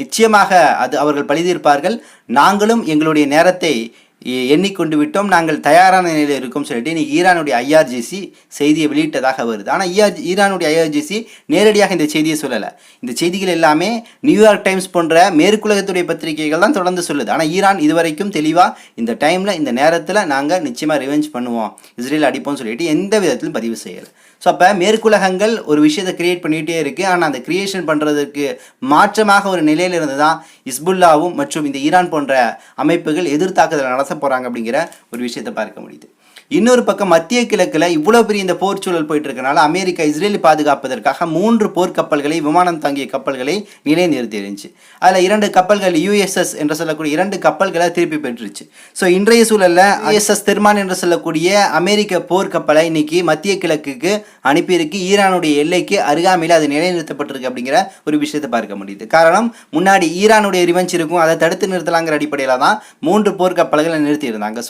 நிச்சயமாக அது அவர்கள் பழிதீர்ப்பார்கள் நாங்களும் எங்களுடைய நேரத்தை எண்ணிக்கொண்டு விட்டோம் நாங்கள் தயாரான நிலையில் இருக்கோம் சொல்லிட்டு இன்னைக்கு ஈரானுடைய ஐஆர்ஜிசி செய்தியை வெளியிட்டதாக வருது. ஆனால் ஈஆர் ஈரானுடைய ஐஆர்ஜிசி நேரடியாக இந்த செய்தியை சொல்லலை. இந்த செய்திகள் எல்லாமே நியூயார்க் டைம்ஸ் போன்ற மேற்குலகத்துடைய பத்திரிகைகள் தான் தொடர்ந்து சொல்லுது. ஆனால் ஈரான் இதுவரைக்கும் தெளிவாக இந்த டைமில் இந்த நேரத்தில் நாங்கள் நிச்சயமாக ரிவெஞ்ச் பண்ணுவோம். இஸ்ரேல் அடிப்போம்னு சொல்லிட்டு எந்த விதத்திலும் பதிவு செய்யலை. ஸோ அப்போ மேற்குலகங்கள் ஒரு விஷயத்தை கிரியேட் பண்ணிகிட்டே இருக்குது ஆனால் அந்த கிரியேஷன் பண்ணுறதுக்கு மாற்றமாக ஒரு நிலையில் இருந்து தான் இஸ்புல்லாவும் மற்றும் இந்த ஈரான் போன்ற அமைப்புகள் எதிர்த்தாக்குதல் நடத்த போகிறாங்க அப்படிங்கிற ஒரு விஷயத்தை பார்க்க முடியுது. இன்னொரு பக்கம் மத்திய கிழக்கில் இவ்வளோ பெரிய இந்த போர் சூழல் போயிட்டு இருக்கனால அமெரிக்கா இஸ்ரேலை பாதுகாப்பதற்காக மூன்று போர் கப்பல்களை விமானம் தாங்கிய கப்பல்களை நிலைநிறுத்தி இருந்துச்சு. அதில் இரண்டு கப்பல்கள் யுஎஸ்எஸ் என்று சொல்லக்கூடிய இரண்டு கப்பல்களை திருப்பி பெற்றுச்சு. ஸோ இன்றைய சூழலில் ஐஎஸ்எஸ் தெர்மான் என்று சொல்லக்கூடிய அமெரிக்க போர் கப்பலை இன்னைக்கு மத்திய கிழக்குக்கு அனுப்பியிருக்கு. ஈரானுடைய எல்லைக்கு அருகாமையில் அது நிலைநிறுத்தப்பட்டிருக்கு அப்படிங்கிற ஒரு விஷயத்தை பார்க்க முடியுது. காரணம் முன்னாடி ஈரானுடைய ரிவெஞ்ச் இருக்கும். அதை தடுத்து நிறுத்தலாங்கிற அடிப்படையில் தான் மூன்று போர் கப்பல்களை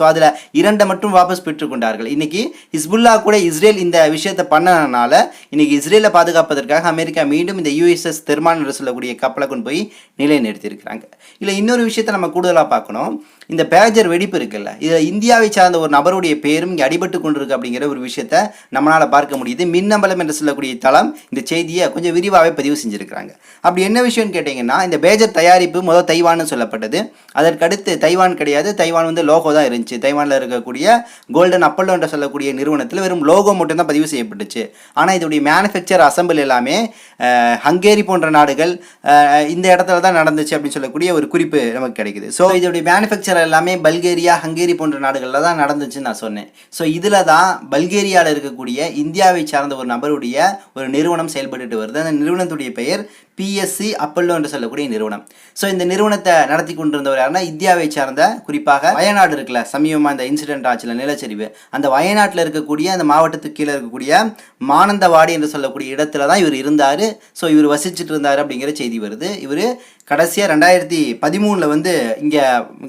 ஸோ அதில் இரண்டை மட்டும் வாபஸ் பெற்று ஏற்றுக்கொண்டார்கள் இன்னைக்கு ஹிஸ்புல்லா கூட இஸ்ரேல் இந்த விஷயத்தை பண்ணனால இன்னைக்கு இஸ்ரேலை பாதுகாப்பதற்காக அமெரிக்கா மீண்டும் இந்த யூஎஸ்எஸ் தெர்மான் என்று சொல்லக்கூடிய கப்பலை கொண்டு போய் நிலைநிறுத்தியிருக்கிறாங்க. இல்லை இன்னொரு விஷயத்தை நம்ம கூடுதலாக பார்க்கணும். இந்த பேஜர் வெடிப்பு இருக்குல்ல இதில் இந்தியாவை சார்ந்த ஒரு நபருடைய பேரும் இங்கே அடிபட்டு கொண்டிருக்கு அப்படிங்கிற ஒரு விஷயத்த நம்மளால் பார்க்க முடியுது. மின்னம்பலம் என்று சொல்லக்கூடிய தளம் இந்த செய்தியை கொஞ்சம் விரிவாகவே பதிவு செஞ்சுருக்கிறாங்க. அப்படி என்ன விஷயம்னு கேட்டிங்கன்னா இந்த பேஜர் தயாரிப்பு முதல் தைவான்னு சொல்லப்பட்டது. அதற்கடுத்து தைவான் கிடையாது. தைவான் வந்து லோகோ தான் இருந்துச்சு. தைவானில் இருக்கக்கூடிய கோல்டன் அப்பல்லோ என்று சொல்லக்கூடிய நிறுவனத்தில் வெறும் லோகோ மட்டும்தான் பதிவு செய்யப்பட்டுச்சு. ஆனால் இதோடைய மேனுஃபேக்சர் அசம்பிள் எல்லாமே ஹங்கேரி போன்ற நாடுகள் இந்த இடத்துல தான் நடந்துச்சு அப்படின்னு சொல்லக்கூடிய ஒரு குறிப்பு நமக்கு கிடைக்குது. ஸோ இதோடைய மேனுஃபேக்சர் எல்லாமே பல்கேரியா ஹங்கேரி போன்ற நாடுகளில் தான் நடந்துச்சுன்னு நான் சொன்னேன். ஸோ இதில் தான் பல்கேரியாவில் இருக்கக்கூடிய இந்தியாவை சார்ந்த ஒரு நபருடைய ஒரு நிறுவனம் செயல்பட்டுட்டு வருது. அந்த நிறுவனத்துடைய பெயர் பிஎஸ்சி அப்பல்லோ என்று சொல்லக்கூடிய நிறுவனம். ஸோ இந்த நிறுவனத்தை நடத்தி கொண்டிருந்தவர் யாருன்னா இந்தியாவை சார்ந்த குறிப்பாக வயநாடு இருக்குல்ல சமீபமாக இந்த இன்சிடென்ட் ஆச்சுல நிலச்சரிவு. அந்த வயநாட்டில் இருக்கக்கூடிய அந்த மாவட்டத்துக்கு கீழே இருக்கக்கூடிய மானந்தவாடி என்று சொல்லக்கூடிய இடத்துல தான் இவர் இருந்தார். ஸோ இவர் வசிச்சுட்டு இருந்தார் அப்படிங்கிற செய்தி வருது. இவர் கடைசியாக ரெண்டாயிரத்தி பதிமூணில் வந்து இங்கே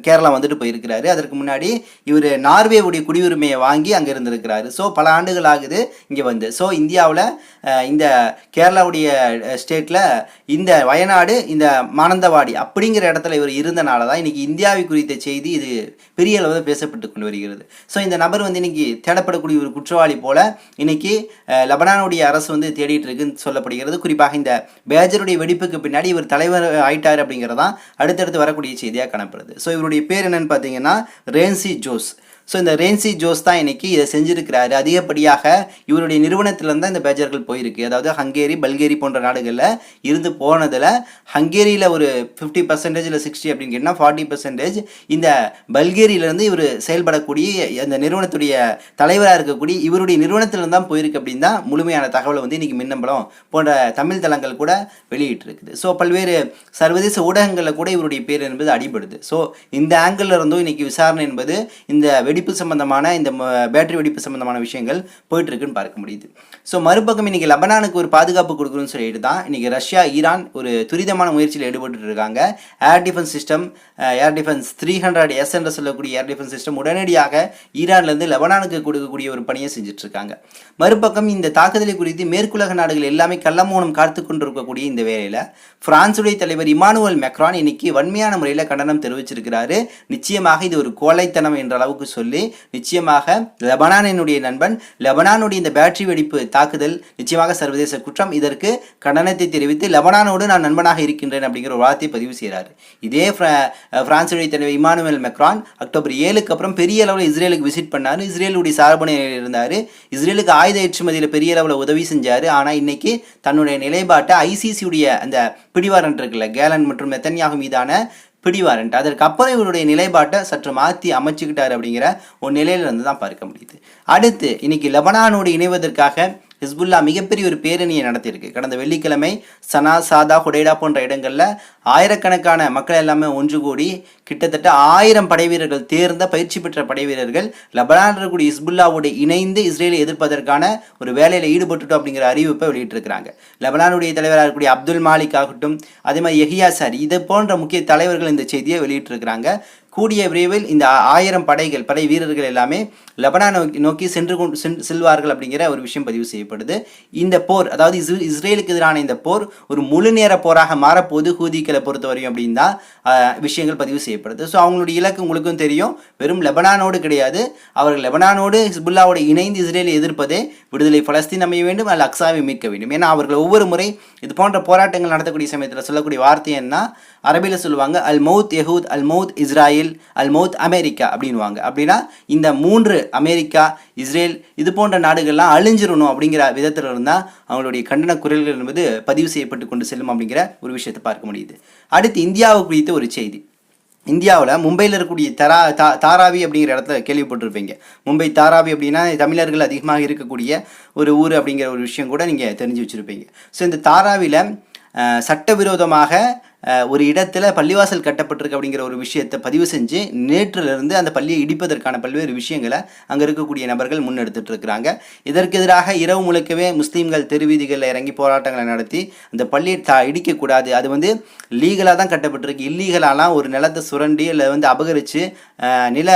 கேரளா வந்துட்டு போயிருக்கிறாரு. அதற்கு முன்னாடி இவர் நார்வேவுடைய குடியுரிமையை வாங்கி அங்கே இருந்திருக்கிறாரு. ஸோ பல ஆண்டுகள் ஆகுது இங்கே வந்து. ஸோ இந்தியாவில் இந்த கேரளாவுடைய ஸ்டேட்டில் இந்த வயநாடு இந்த மானந்தவாடி அப்படிங்கிற இடத்துல இவர் இருந்தனால தான் இன்றைக்கி இந்தியாவை குறித்த செய்தி இது பெரிய அளவில் பேசப்பட்டு கொண்டு வருகிறது. ஸோ இந்த நபர் வந்து இன்றைக்கி தேடப்படக்கூடிய ஒரு குற்றவாளி போல் இன்றைக்கி லெபனானுடைய அரசு வந்து தேடிட்டு இருக்குன்னு சொல்லப்படுகிறது. குறிப்பாக இந்த பேஜருடைய வெடிப்புக்கு பின்னாடி இவர் தலைவர் ஆயிட்டார் அப்படிங்கிறதான் அடுத்தடுத்து வரக்கூடிய செய்தியாக காணப்படுது. ஸோ இவருடைய பேர் என்னென்னு பார்த்தீங்கன்னா ரேன்சி ஜோஸ். ஸோ இந்த ரேன்சி ஜோஸ் தான் இன்னைக்கு இதை செஞ்சிருக்கிறாரு. அதிகப்படியாக இவருடைய நிறுவனத்திலேருந்து தான் இந்த பேஜர்கள் போயிருக்கு. அதாவது ஹங்கேரி பல்கேரி போன்ற நாடுகளில் இருந்து போனதில் ஹங்கேரியில் ஒரு ஃபிஃப்டி பர்சன்டேஜ் இல்லை சிக்ஸ்டி அப்படின்னு கேட்டால் ஃபார்ட்டி பர்சன்டேஜ் இந்த பல்கேரியிலேருந்து இவர் செயல்படக்கூடிய அந்த நிறுவனத்துடைய தலைவராக இருக்கக்கூடிய இவருடைய நிறுவனத்திலிருந்து தான் போயிருக்கு அப்படின்னு தான் முழுமையான தகவலை வந்து இன்றைக்கி மின்னம்பலம் போன்ற தமிழ் தளங்கள் கூட வெளியிட்டிருக்குது. ஸோ பல்வேறு சர்வதேச ஊடகங்களில் கூட இவருடைய பேர் என்பது அடிபடுது. ஸோ இந்த ஆங்கிள் இருந்தும் இன்றைக்கி விசாரணை என்பது இந்த வெடிப்பு சம்பந்தமான இந்த பேட்டரி வெடிப்பு சம்பந்தமான விஷயங்கள் போயிட்டுருக்குன்னு பார்க்க முடியுது. ஸோ மறுபக்கம் இன்னைக்கு லெபனானுக்கு ஒரு பாதுகாப்பு கொடுக்கணும்னு சொல்லிட்டு தான் இன்றைக்கி ரஷ்யா ஈரான் ஒரு துரிதமான முயற்சியில் ஈடுபட்டு இருக்காங்க air defence system air defence three hundred S என்று சொல்லக்கூடிய ஏர் டிஃபென்ஸ் சிஸ்டம் உடனடியாக ஈரான்லேருந்து லெபனானுக்கு கொடுக்கக்கூடிய ஒரு பணியை செஞ்சுட்டு இருக்காங்க மறுபக்கம் இந்த தாக்குதலை குறித்து மேற்குலக நாடுகள் எல்லாமே கள்ளமௌனம் காத்து கொண்டிருக்கக்கூடிய இந்த வேலையில் பிரான்சுடைய தலைவர் இமானுவல் மெக்ரான் இன்னைக்கு வன்மையான முறையில் கண்டனம் தெரிவிச்சிருக்கிறாரு. நிச்சயமாக இது ஒரு கோழைத்தனம் என்ற அளவுக்கு சொல்லி நிச்சயமாக லெபனானினுடைய நண்பன் லெபனானுடைய இந்த பேட்டரி வெடிப்பு தாக்குதல் நிச்சயமாக சர்வதேச குற்றம். இதற்கு கண்டனத்தை தெரிவித்து லெபனானோடு நான் நண்பனாக இருக்கின்றேன் அப்படிங்கிற ஒரு வார்த்தையை பதிவு செய்கிறார். இதே பிரான்சுடைய தலைவர் இமானுவேல் மெக்ரான் அக்டோபர் ஏழுக்கு அப்புறம் பெரிய அளவில் இஸ்ரேலுக்கு விசிட் பண்ணார். இஸ்ரேலுடைய சார்பு இருந்தார். இஸ்ரேலுக்கு ஆயுத ஏற்றுமதியில் பெரிய அளவில் உதவி செஞ்சார். ஆனால் இன்னைக்கு தன்னுடைய நிலைப்பாட்டை ஐசிசியுடைய அந்த பிடிவாரன் இருக்குல்ல கேலன் மற்றும் மெத்தன்யாகு மீதான பிடிவாரண்ட் அதற்கு அப்புறம் இவருடைய நிலைப்பாட்டை சற்று மாற்றி அமைச்சுக்கிட்டார் அப்படிங்கிற ஒரு நிலையிலிருந்து தான் பார்க்க முடியுது. அடுத்து இன்னைக்கு லெபனானோடு இணைவதற்காக ஹிஸ்புல்லா மிகப்பெரிய ஒரு பேரணியை நடத்தியிருக்கு. கடந்த வெள்ளிக்கிழமை சனா சாதா ஹுடைடா போன்ற இடங்களில் ஆயிரக்கணக்கான மக்கள் எல்லாமே ஒன்று கூடி கிட்டத்தட்ட ஆயிரம் படை வீரர்கள் தேர்ந்த பயிற்சி பெற்ற படை வீரர்கள் லெபனான் இருக்கக்கூடிய ஹிஸ்புல்லாவோடு இணைந்து இஸ்ரேலை எதிர்ப்பதற்கான ஒரு வேலையில் ஈடுபட்டுட்டோம் அப்படிங்கிற அறிவிப்பை வெளியிட்டிருக்கிறாங்க. லெபனானுடைய தலைவராக இருக்கக்கூடிய அப்துல் மாலிக் ஆகட்டும் அதே மாதிரி எஹியா சாரி இது போன்ற முக்கிய தலைவர்கள் இந்த செய்தியை வெளியிட்டிருக்கிறாங்க. கூடிய விரைவில் இந்த ஆயிரம் படைகள் படை வீரர்கள் எல்லாமே லெபனான் நோக்கி நோக்கி சென்று கொண்டு செல்வார்கள் அப்படிங்கிற ஒரு விஷயம் பதிவு செய்யப்படுது. இந்த போர் அதாவது இஸ் இஸ்ரேலுக்கு எதிரான இந்த போர் ஒரு முழு நேர போராக மாறப்போது ஹூதிக்களை பொறுத்தவரையும் அப்படின்னு தான் விஷயங்கள் பதிவு செய்யப்படுது. ஸோ அவங்களுடைய இலக்கு உங்களுக்கும் தெரியும். வெறும் லெபனானோடு கிடையாது. அவர்கள் லெபனானோடு ஹிஸ்புல்லாவோடு இணைந்து இஸ்ரேலை எதிர்ப்பதே விடுதலை பலஸ்தீன் அமைய வேண்டும் அல்ல அக்ஸாவை மீட்க வேண்டும். ஏன்னா அவர்கள் ஒவ்வொரு முறை இது போன்ற போராட்டங்கள் நடத்தக்கூடிய சமயத்தில் சொல்லக்கூடிய வார்த்தை என்ன? அரபியில் சொல்லுவாங்க அல் மவுத் யஹூத் அல் மவுத் இஸ்ராயில் அல் மவுத் அமெரிக்கா அப்படின்வாங்க அப்படின்னா இந்த மூன்று அமெரிக்கா இஸ்ரேல் இது போன்ற நாடுகள்லாம் அழிஞ்சிடணும் அப்படிங்கிற விதத்தில் இருந்தால் அவங்களுடைய கண்டன குரல்கள் என்பது பதிவு செய்யப்பட்டு கொண்டு செல்லும் அப்படிங்கிற ஒரு விஷயத்தை பார்க்க முடியுது. அடுத்து இந்தியாவை குறித்த ஒரு செய்தி. இந்தியாவில் மும்பையில் இருக்கக்கூடிய தரா தா தாராவி அப்படிங்கிற இடத்துல கேள்விப்பட்டிருப்பீங்க. மும்பை தாராவி அப்படின்னா தமிழர்கள் அதிகமாக இருக்கக்கூடிய ஒரு ஊர் அப்படிங்கிற ஒரு விஷயம் கூட நீங்கள் தெரிஞ்சு வச்சுருப்பீங்க. ஸோ இந்த தாராவியில் சட்டவிரோதமாக ஒரு இடத்துல பள்ளிவாசல் கட்டப்பட்டிருக்கு அப்படிங்கிற ஒரு விஷயத்தை பதிவு செஞ்சு நேற்றிலிருந்து அந்த பள்ளியை இடிப்பதற்கான பல்வேறு விஷயங்களை அங்கே இருக்கக்கூடிய நபர்கள் முன்னெடுத்துட்டு இருக்கிறாங்க. இதற்கு எதிராக இரவு முழுக்கவே முஸ்லீம்கள் தெருவீதிகளில் இறங்கி போராட்டங்களை நடத்தி அந்த பள்ளியை தா இடிக்கக்கூடாது. அது வந்து லீகலாக தான் கட்டப்பட்டிருக்கு. இல்லீகலாலாம் ஒரு நிலத்தை சுரண்டி இல்லை வந்து அபகரித்து நில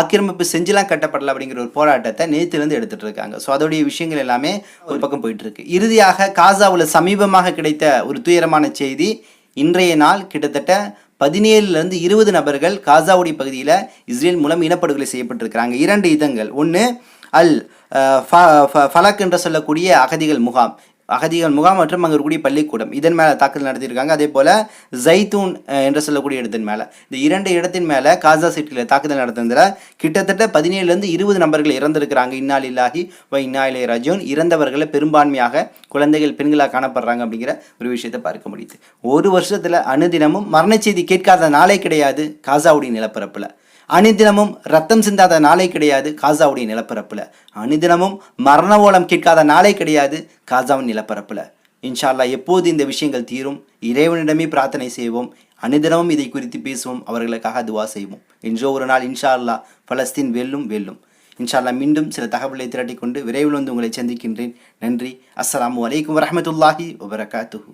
ஆக்கிரமிப்பு செஞ்சுலாம் கட்டப்படல அப்படிங்கிற ஒரு போராட்டத்தை நேற்றுலேருந்து எடுத்துகிட்டு இருக்காங்க. ஸோ அதோடைய விஷயங்கள் எல்லாமே ஒரு பக்கம் போயிட்டுருக்கு இறுதியாக காசாவில் சமீபமாக கிடைத்த ஒரு துயரமான செய்தி இன்றைய நாள் கிட்டத்தட்ட பதினேழுலேருந்து இருபது நபர்கள் காசாவுடி பகுதியில் இஸ்ரேல் மூலம் இனப்படுகொலை செய்யப்பட்டிருக்கிறாங்க. இரண்டு இதங்கள். ஒன்று அல் ஃப- ஃபலக் என்று சொல்லக்கூடிய அகதிகள் முகாம். அகதிகள் முகாம் மற்றும் அங்கே இருக்கக்கூடிய பள்ளிக்கூடம். இதன் மேலே தாக்குதல் நடத்தியிருக்காங்க. அதே போல் ஜைத்தூன் என்று சொல்லக்கூடிய இடத்தின் மேலே. இந்த இரண்டு இடத்தின் மேலே காசா சிட்டியில் தாக்குதல் நடத்தினதில் கிட்டத்தட்ட பதினேழுலேருந்து இருபது நபர்கள் இறந்திருக்கிறாங்க. இன்னால் இல்லாஹி வ இன்னா ரஜோன் இறந்தவர்களை பெரும்பான்மையாக குழந்தைகள் பெண்களாக காணப்படுறாங்க அப்படிங்கிற ஒரு விஷயத்தை பார்க்க முடியுது. ஒரு வருஷத்தில் அனுதினமும் மரணச்செய்தி செய்தி கேட்காத நாளே கிடையாது காசாவுடைய நிலப்பரப்பில். அணிதினமும் ரத்தம் சிந்தாத நாளே கிடையாது காசாவுடைய நிலப்பரப்பில். அணிதினமும் மரண ஓலம் கேட்காத நாளே கிடையாது காசாவின் நிலப்பரப்பில். இன்ஷால்லா எப்போது இந்த விஷயங்கள் தீரும்? இறைவனிடமே பிரார்த்தனை செய்வோம். அணிதினமும் இதை குறித்து பேசுவோம். அவர்களுக்காக துவா செய்வோம். என்றோ ஒரு நாள் இன்ஷா அல்லாஹ் பலஸ்தீன் வெல்லும் வெல்லும். இன்ஷா அல்லாஹ் மீண்டும் சில தகவலை திரட்டிக் கொண்டு விரைவில் வந்து உங்களை சந்திக்கின்றேன். நன்றி. அஸ்லாம் வலைக்கம் வரமத்துல்லாஹி வபரகாத்துஹூ.